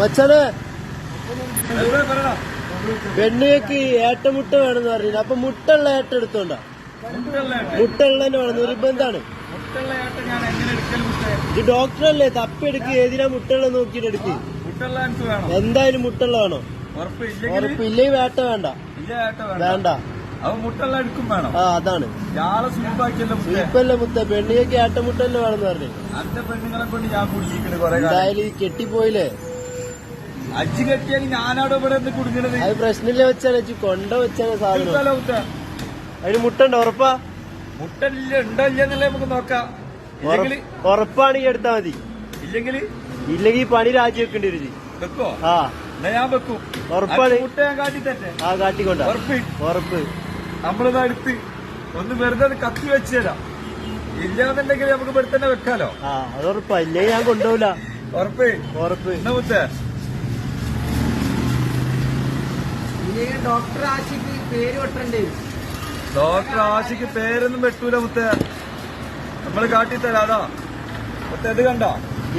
മച്ചാനെ വെണ്ണയ്ക്ക് ഏട്ടമുട്ട വേണമെന്ന് പറഞ്ഞില്ല അപ്പൊ മുട്ടുള്ള ഏട്ട എടുത്തോണ്ടാ? മുട്ടുള്ള വേണം. നിർബന്ധാണ്. ഇത് ഡോക്ടറല്ലേ? തപ്പിയെടുക്ക് ഏതിനാ മുട്ടുള്ള നോക്കിട്ട് എടുക്ക്. എന്തായാലും മുട്ടുള്ള വേണോ. ഉറപ്പില്ലെങ്കിൽ വേട്ട വേണ്ട. വേണ്ട. ആ അതാണ്. ഇപ്പല്ലേ മുത്ത? പെണ്ണിയൊക്കെ ഏട്ടമുട്ടല്ലേ വേണമെന്ന് പറഞ്ഞു. എന്തായാലും ഈ കെട്ടിപ്പോയില്ലേ? അജ്ജ് കെട്ടിയാൽ ഞാനവിടെ ഇവിടെ എന്ത് കുടുങ്ങണത്? അത് പ്രശ്നമില്ല വെച്ചാണ് ഇജ്ജ് കൊണ്ട വെച്ചാണ് സാധനം. എടുക്കാലോ മുട്ട അതിന് മുട്ടുണ്ടോ ഉറപ്പാ? മുട്ടല്ല ഉണ്ടോ ഇല്ലെന്നല്ലേ നമുക്ക് നോക്കാം. ഇല്ലെങ്കിൽ ഉറപ്പ്- ഉറപ്പാണെങ്കിൽ എടുത്താ മതി. ഇല്ലെങ്കിൽ ഇല്ലെങ്കിൽ പണി രാജി വെക്കേണ്ടി വരും വെക്കോ? ആ. എന്നാ ഞാൻ വെക്കും. ഉറപ്പാണ്. മുട്ട ഞാൻ കാട്ടി തന്നെ ആ കാട്ടിക്കൊണ്ട. ഉറപ്പ്. ഉറപ്പ്. നമ്മളിതാ എടുത്ത് ഒന്ന് വെറുതെ കത്തി വെച്ച് തരാം. ഇല്ലാന്നുണ്ടെങ്കിൽ നമുക്ക് ഇവിടെ തന്നെ വെക്കാലോ. ആ അത് ഉറപ്പാ. ഇല്ലേ ഞാൻ കൊണ്ടുപോകില്ല ഉറപ്പ്. ഉറപ്പ്. എന്നാ മുത്തേ ഇല്ലെങ്കിൽ ഡോക്ടർ ആശിക്ക് പേര് വെട്ടണ്ടേ ഡോക്ടർ ആശിക്ക് പേരൊന്നും വെട്ടൂല മുത്ത. നമ്മൾ കാട്ടി അതാ. മുത്ത ഇത് കണ്ടോ?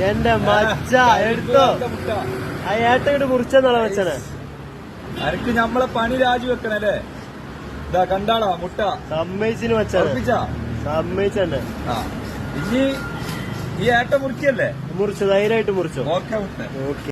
എന്റെ മച്ച എടുത്തോ. ആ ഏട്ടങ്ങട് മുറിച്ചെന്നാളെ വെച്ചനെ അനക്ക് നമ്മളെ പണി രാജിവെക്കണല്ലേ ഇതാ കണ്ടാളാ മുട്ട സമ്മതിച്ചിന് വെച്ചാ സമ്മതിച്ചന്നെ. ആ. ഇനി ഈ ഏട്ട മുറിക്കല്ലേ? മുറിച്ചു ധൈര്യമായിട്ട് മുറിച്ചോ. ഓക്കെ മുട്ട ഓക്കെ.